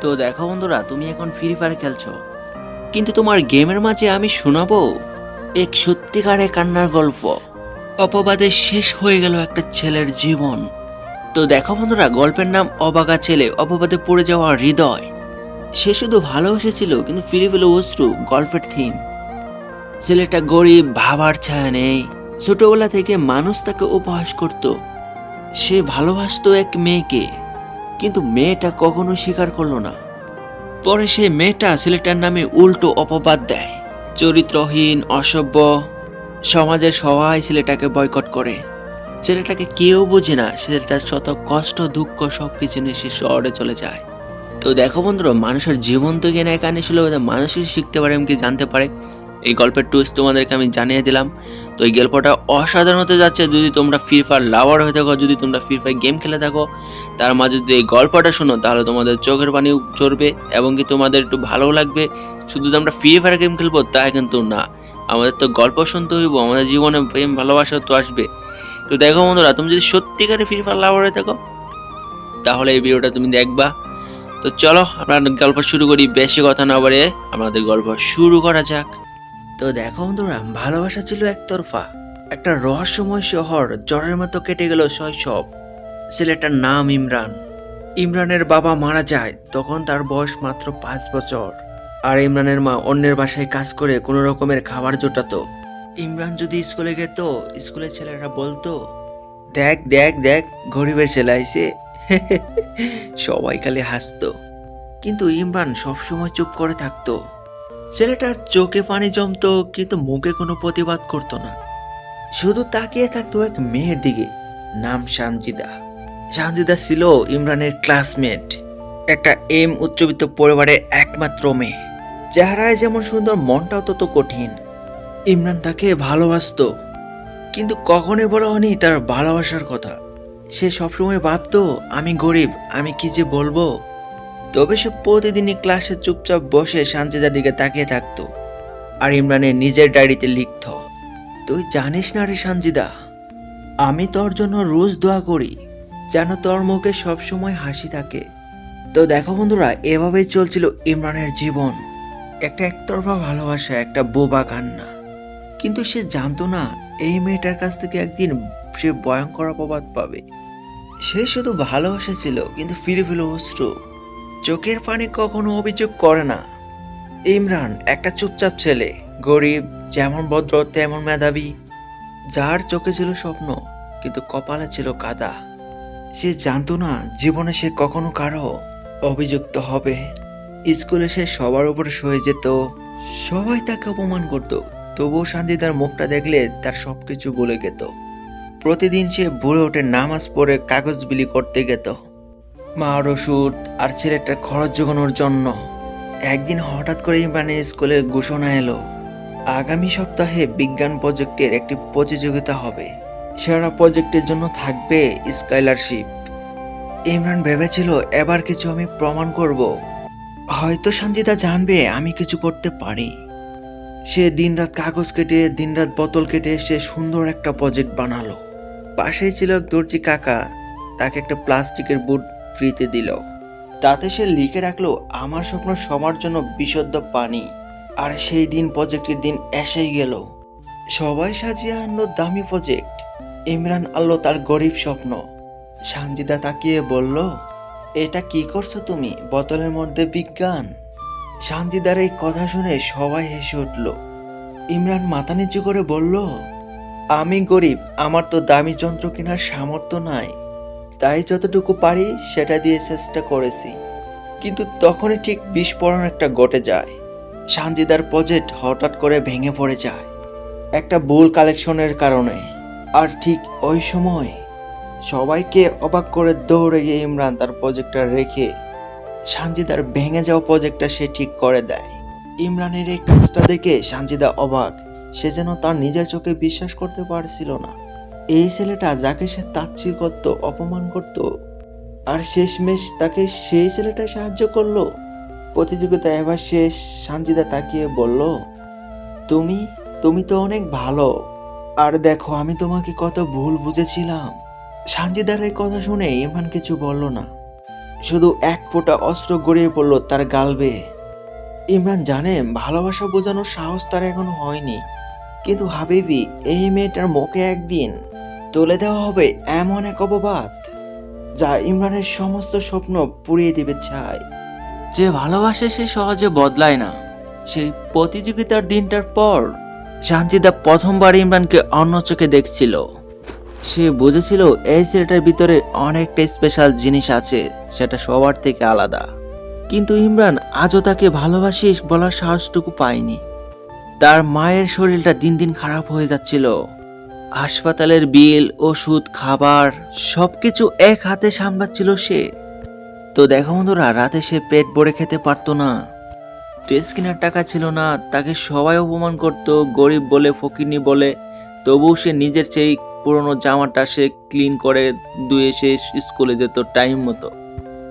তো দেখো বন্ধুরা, তুমি এখন ফ্রি ফায়ার খেলছো। কিন্তু তোমার গেমের মাঝে আমি শোনাবো এক সত্যিকারে কান্নার গল্প। অপবাদে শেষ হয়ে গেল একটা ছেলের জীবন। তো দেখো বন্ধুরা, গল্পের নাম অবাগা ছেলে, অপবাদে পড়ে যাওয়া হৃদয়। সে শুধু ভালোবেসেছিল, কিন্তু ফিরে ফেলে অশ্রু, গল্পের থিম ছেলেটা গরিব, ভাবার ছায়া নেই। ছোটবেলা থেকে মানুষ তাকে উপহাস করত। সে ভালোবাসতো এক মেয়েকে। কিন্তু মেয়েটা কখনো স্বীকার করল না। পরে সেই মেয়েটা ছেলেটার নামে উল্টো অপবাদ দেয়। চরিত্রহীন, অসভ্য, সমাজের সবাই ছেলেটাকে বয়কট করে। ছেলেটাকে কেউ বোঝে না, ছেলেটার শত কষ্ট, দুঃখ, সবকিছু নিয়ে সে শহরে চলে যায়। তো দেখো বন্ধুরা, মানুষের জীবন তো জ্ঞান একানে ছিল মানুষই শিখতে পারে, এমনকি জানতে পারে। এই গল্পের টুইস্ট তোমাদেরকে আমি জানিয়ে দিলাম। তো এই গল্পটা অসাধারণ হতে যাচ্ছে যদি তোমরা ফ্রি ফায়ার লাভার হয়ে থাকো, যদি তোমরা ফ্রি ফায়ার গেম খেলে থাকো। তার মাঝে যদি এই গল্পটা শোনো, তাহলে তোমাদের চোখের পানি চড়বে এবং কি তোমাদের একটু ভালো লাগবে। শুধু আমরা ফ্রি ফায়ার গেম খেলব, তা কিন্তু না। আমাদের তো গল্প শুনতে হইব, আমাদের জীবনে প্রেম, ভালোবাসা তো আসবে। তো দেখো বন্ধুরা, তুমি যদি সত্যিকারে ফ্রি ফায়ার লাভার হয়ে থাকো, তাহলে এই ভিডিওটা তুমি দেখবা। তো চলো, আমরা গল্প শুরু করি, বেশি কথা না বলে আমাদের গল্প শুরু করা যাক। তো দেখো বন্ধুরা, ভালোবাসা ছিল একতরফা। একটা রহস্যময় শহর জ্বরের মতো কেটে গেল শৈশব। ছেলেটার নাম ইমরান। ইমরানের বাবা মারা যায়, তখন তার বয়স মাত্র পাঁচ বছর। আর ইমরানের মা অন্যের বাসায় কাজ করে কোনো রকমের খাবার জোটাতো। ইমরান যদি স্কুলে গেত, স্কুলের ছেলেরা বলতো, দেখ দেখ দেখ, গরিবের ছেলে আইসে সবাই খালি হাসতো। কিন্তু ইমরান সবসময় চুপ করে থাকতো। ছেলেটার চোখে পানি জমতো, কিন্তু মুখে কোনো প্রতিবাদ করতো না। শুধু তাকিয়ে থাকতো এক মেয়ের দিকে, নাম সানজিদা। সানজিদা ছিল ইমরানের ক্লাসমেট, একটা এম উচ্চবিত্ত পরিবারের একমাত্র মেয়ে। চেহারায় যেমন সুন্দর, মনটাও তত কঠিন। ইমরান তাকে ভালোবাসতো, কিন্তু কখনোই বলা হয়নি তার ভালোবাসার কথা। সে সবসময় ভাবতো, আমি গরিব, আমি কি যে বলব? তবে সে প্রতিদিনই ক্লাসে চুপচাপ বসে সানজিদার দিকে তাকিয়ে থাকতো। আর ইমরানের নিজের ডায়েরিতে লিখত, তুই জানিস না রে সানজিদা, আমি তোর জন্য রোজ দোয়া করি, যেন তোর মুখে সবসময় হাসি থাকে। তো দেখো বন্ধুরা, এভাবেই চলছিল ইমরানের জীবন। একটা একতরফা ভালোবাসা, একটা বোবা কান্না। কিন্তু সে জানতো না, এই মেয়েটার কাছ থেকে একদিন সে ভয়ঙ্কর অপবাদ পাবে। সে শুধু ভালোবাসা ছিল, কিন্তু ফিরে ফিরে অশ্রু। চোখের পানি কখনো অভিযোগ করে না। ইমরান, একটা চুপচাপ ছেলে, গরিব, যেমন ভদ্র, তেমন মেধাবী। যার চোখে ছিল স্বপ্ন, কিন্তু কপালে ছিল কাদা। সে জানতো না জীবনে সে কখনো কারও অভিযুক্ত হবে। স্কুলে সে সবার উপরে সয়ে যেত, সবাই তাকে অপমান করত, তবুও শান্তি তার মুখটা দেখলে তার সবকিছু বলে যেত প্রতিদিন সে ভোরে উঠে নামাজ পড়ে কাগজ বিলি করতে যেত মার ওষুধ আর ছেলেটার খরচ জোগানোর জন্য। একদিন হঠাৎ করে ইমরানের স্কুলে ঘোষণা এলো, আগামী সপ্তাহে বিজ্ঞান প্রজেক্টের একটি প্রতিযোগিতা হবে। সেরা প্রজেক্টের জন্য থাকবে স্কলারশিপ। ইমরান ভেবেছিল, এবার কিছু আমি প্রমাণ করব। হয়তো সঞ্জিতা জানবে আমি কিছু করতে পারি। সে দিনরাত কাগজ কেটে, দিনরাত বোতল কেটে সে সুন্দর একটা প্রজেক্ট বানালো। পাশেই ছিল দর্জি কাকা, তাকে একটা প্লাস্টিকের বুট ফ্রিতে দিল। তাতে সে লিখে রাখল, আমার স্বপ্ন সবার জন্য বিশুদ্ধ পানি। আর সেই দিন প্রজেক্টের দিন এসেই গেল। সবাই সাজিয়ে আনলো দামি প্রজেক্ট ইমরান আনলো তার গরিব স্বপ্ন। সানজিদা তাকিয়ে বলল, এটা কি করছ তুমি? বোতলের মধ্যে বিজ্ঞান? সানজিদার এই কথা শুনে সবাই হেসে উঠল। ইমরান মাথা নিচু করে বলল, আমি গরিব, আমার তো দামি যন্ত্র কেনার সামর্থ্য নাই। তাই যতটুকু পারি সেটা দিয়ে চেষ্টা করেছি। কিন্তু তখনই ঠিক বিস্ফোরণ একটা ঘটে যায়। সানজিদার প্রজেক্ট হঠাৎ করে ভেঙে পড়ে যায়। একটা ভুল কালেকশনের কারণে। আর ঠিক ওই সময় সবাইকে অবাক করে দৌড়ে গিয়ে ইমরান তার প্রজেক্টটা রেখে সানজিদার ভেঙে যাওয়া প্রজেক্টটা সে ঠিক করে দেয়। ইমরানের এই কাজটা দেখে সানজিদা অবাক। সে যেন তার নিজের চোখে বিশ্বাস করতে পারছিল না। এই ছেলেটা যাকে সে তাচ্ছিল করত, অপমান করত, আর শেষমেশ তাকে সেই ছেলেটা সাহায্য করল। প্রতিযোগিতা এবার শেষ সানজিদা তাকিয়ে বলল, তুমি তুমি তো অনেক ভালো। আর দেখো, আমি তোমাকে কত ভুল বুঝেছিলাম। সানজিদার এই কথা শুনে ইমরান কিছু বলল না। শুধু এক ফোঁটা অস্ত্র গড়িয়ে পড়ল তার গালবে ইমরান জানে, ভালোবাসা বোঝানোর সাহস তার এখনও হয়নি। কিন্তু হাবিবি, এই মেয়েটার মুখে একদিন তুলে দেওয়া হবে এমন এক অপবাদ, যা ইমরানের সমস্ত স্বপ্ন পুড়িয়ে দিবে ছাই। যে ভালোবাসে সে সহজে বদলায় না। সেই প্রতিযোগিতার দিনটার পর, শান্তিদা প্রথমবার ইমরানকে অন্য চোখে দেখছিল। সে বুঝেছিল এই ছেলেটার ভিতরে অনেকটা স্পেশাল জিনিস আছে, সেটা সবার থেকে আলাদা। কিন্তু ইমরান আজও তাকে ভালোবাসিস বলার সাহসটুকু পায়নি। তার মায়ের শরীরটা দিন দিন খারাপ হয়ে যাচ্ছিল। হাসপাতালের বিল, ওষুধ, খাবার, সবকিছু এক হাতে সামলাচ্ছিল সে। তো দেখো বন্ধুরা, রাতে সে পেট ভরে খেতে পারতো না। ড্রেস কেনার টাকা ছিল না, তাকে সবাই অপমান করত, গরিব বলে ফকিনি বলে। তবুও সে নিজের সেই পুরনো জামাটা সে ক্লিন করে ধুয়ে সে স্কুলে যেত টাইম মতো।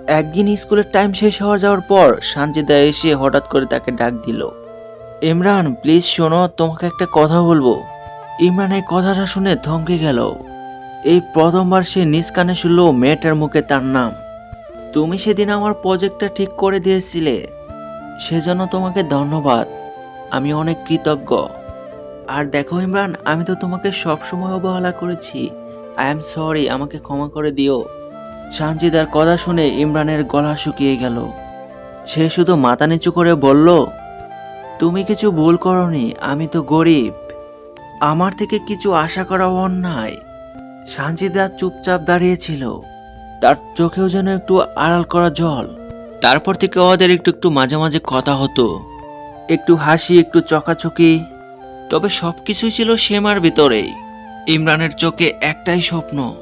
একদিন স্কুলের টাইম শেষ হওয়া যাওয়ার পর শান্তিদা এসে হঠাৎ করে তাকে ডাক দিল। ইমরান, প্লিজ শোনো, তোমাকে একটা কথা বলব। ইমরান এই কথাটা শুনে থমকে গেল। এই প্রথমবার সে নিজ কানে শুনল মেয়েটার মুখে তার নাম। তুমি সেদিন আমার প্রজেক্টটা ঠিক করে দিয়েছিলে। সেজন্য তোমাকে ধন্যবাদ। আমি অনেক কৃতজ্ঞ। আর দেখো ইমরান, আমি তো তোমাকে সবসময় অবহেলা করেছি। আই এম সরি আমাকে ক্ষমা করে দিও। সানজিদার কথা শুনে ইমরানের গলা শুকিয়ে গেল। সে শুধু মাথা নিচু করে বলল, তুমি কিছু ভুল করনি, আমি তো গরিব। আমার থেকে কিছু আশা করা অন্যায়। সানজিদা চুপচাপ দাঁড়িয়েছিল তার চোখেও যেন একটু আড়াল করা জল। তারপর থেকে ওদের একটু একটু মাঝে মাঝে কথা হতো। একটু হাসি, একটু চকাচকি। তবে সব কিছুই ছিল সেমার ভিতরেই। ইমরানের চোখে একটাই স্বপ্ন,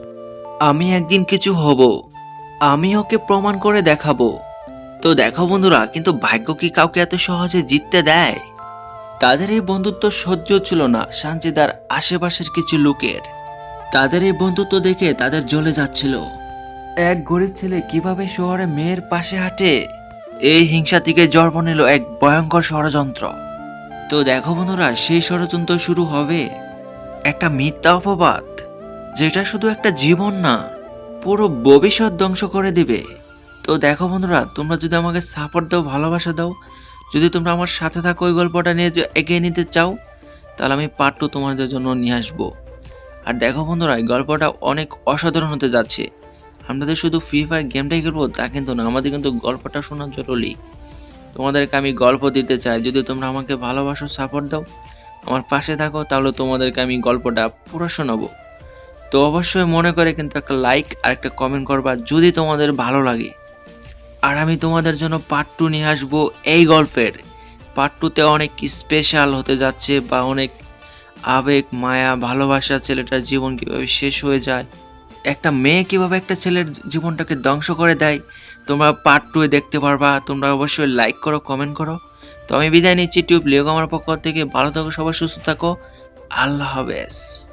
আমি একদিন কিছু হব। আমি ওকে প্রমাণ করে দেখাবো। তো দেখো বন্ধুরা, কিন্তু ভাগ্য কি কাউকে এত সহজে জিততে দেয়? তাদের এই বন্ধুত্ব সহ্য ছিল না, সানজিদার আশেপাশের কিছু লোকের। তাদের এই বন্ধুত্ব দেখে তাদের জ্বলে যাচ্ছিল। এক গরিব ছেলে কীভাবে শহরে মেয়ের পাশে হাঁটে? এই হিংসা থেকে জন্ম নিল এক ভয়ঙ্কর ষড়যন্ত্র। তো দেখো বন্ধুরা, সেই ষড়যন্ত্র শুরু হবে। একটা মিথ্যা অপবাদ, যেটা শুধু একটা জীবন না, পুরো ভবিষ্যৎ ধ্বংস করে দিবে। তো দেখো বন্ধুরা, তোমরা যদি আমাকে সাপোর্ট দাও, ভালোবাসা দাও যদি তোমরা আমার সাথে থাকো ওই গল্পটা নিয়ে এগিয়ে নিতে চাও, তাহলে আমি পার্ট টু তোমাদের জন্য নিয়ে আসব। আর দেখো বন্ধুরা, এই গল্পটা অনেক অসাধারণ হতে যাচ্ছে। আমাদের শুধু ফ্রি ফায়ার গেমটাই খেলব, তা কিন্তু না, আমাদের কিন্তু গল্পটা শোনা জরুরি। তোমাদেরকে আমি গল্প দিতে চাই, যদি তোমরা আমাকে ভালোবাসো সাপোর্ট দাও, আমার পাশে থাকো, তাহলে তোমাদেরকে আমি গল্পটা পুরো শোনাবো। তো অবশ্যই মনে করে কিন্তু একটা লাইক আর একটা কমেন্ট করবা, যদি তোমাদের ভালো লাগে। আর আমি তোমাদের জন্য পার্ট টু নিয়ে আসব এই গল্পের। পার্ট টুতে অনেক স্পেশাল হতে যাচ্ছে বা অনেক আবেগ, মায়া, ভালোবাসা ছেলেটার জীবন কীভাবে শেষ হয়ে যায়। একটা মেয়ে কীভাবে একটা ছেলের জীবনটাকে ধ্বংস করে দেয়, তোমরা পার্ট টুয়ে দেখতে পারবা। তোমরা অবশ্যই লাইক করো কমেন্ট করো। তো আমি বিদায় নিচ্ছি টিউব লিওগ আমার পক্ষ থেকে। ভালো থাকো, সবাই সুস্থ থাকো। আল্লাহ হাফেজ।